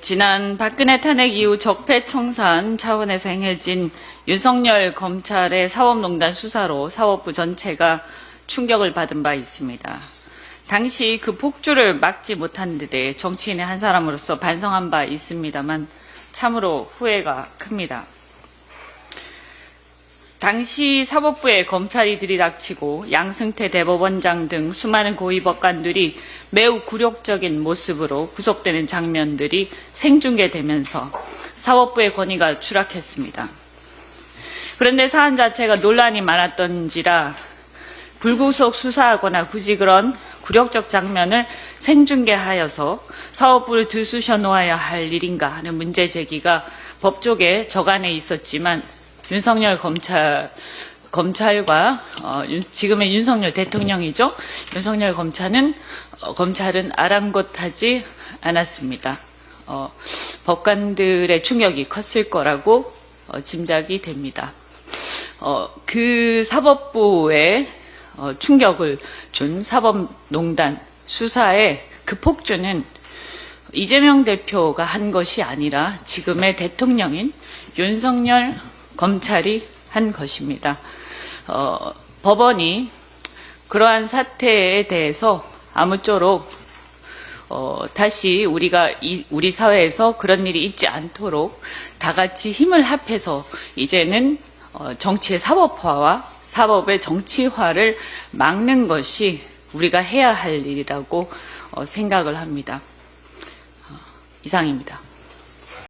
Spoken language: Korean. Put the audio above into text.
지난 박근혜 탄핵 이후 적폐청산 차원에서 행해진 윤석열 검찰의 사법농단 수사로 사법부 전체가 충격을 받은 바 있습니다. 당시 그 폭주를 막지 못한 데 정치인의 한 사람으로서 반성한 바 있습니다만 참으로 후회가 큽니다. 당시 사법부에 검찰이 들이닥치고 양승태 대법원장 등 수많은 고위법관들이 매우 굴욕적인 모습으로 구속되는 장면들이 생중계되면서 사법부의 권위가 추락했습니다. 그런데 사안 자체가 논란이 많았던지라 불구속 수사하거나 굳이 그런 굴욕적 장면을 생중계하여서 사법부를 들쑤셔 놓아야 할 일인가 하는 문제 제기가 법조계 저간에 있었지만 윤석열 검찰 검찰과 어, 윤- 지금의 윤석열 대통령이죠. 윤석열 검찰은 어, 검찰은 아랑곳하지 않았습니다. 어, 법관들의 충격이 컸을 거라고 어, 짐작이 됩니다. 어, 그 사법부에 어, 충격을 준 사법농단 수사의 그 폭주는 이재명 대표가 한 것이 아니라 지금의 대통령인 윤석열 검찰이 한 것입니다. 어, 법원이 그러한 사태에 대해서 아무쪼록 어, 다시 우리가 이- 우리 사회에서 그런 일이 있지 않도록 다 같이 힘을 합해서 이제는 어, 정치의 사법화와 사법의 정치화를 막는 것이 우리가 해야 할 일이라고 어, 생각을 합니다. 어, 이상입니다.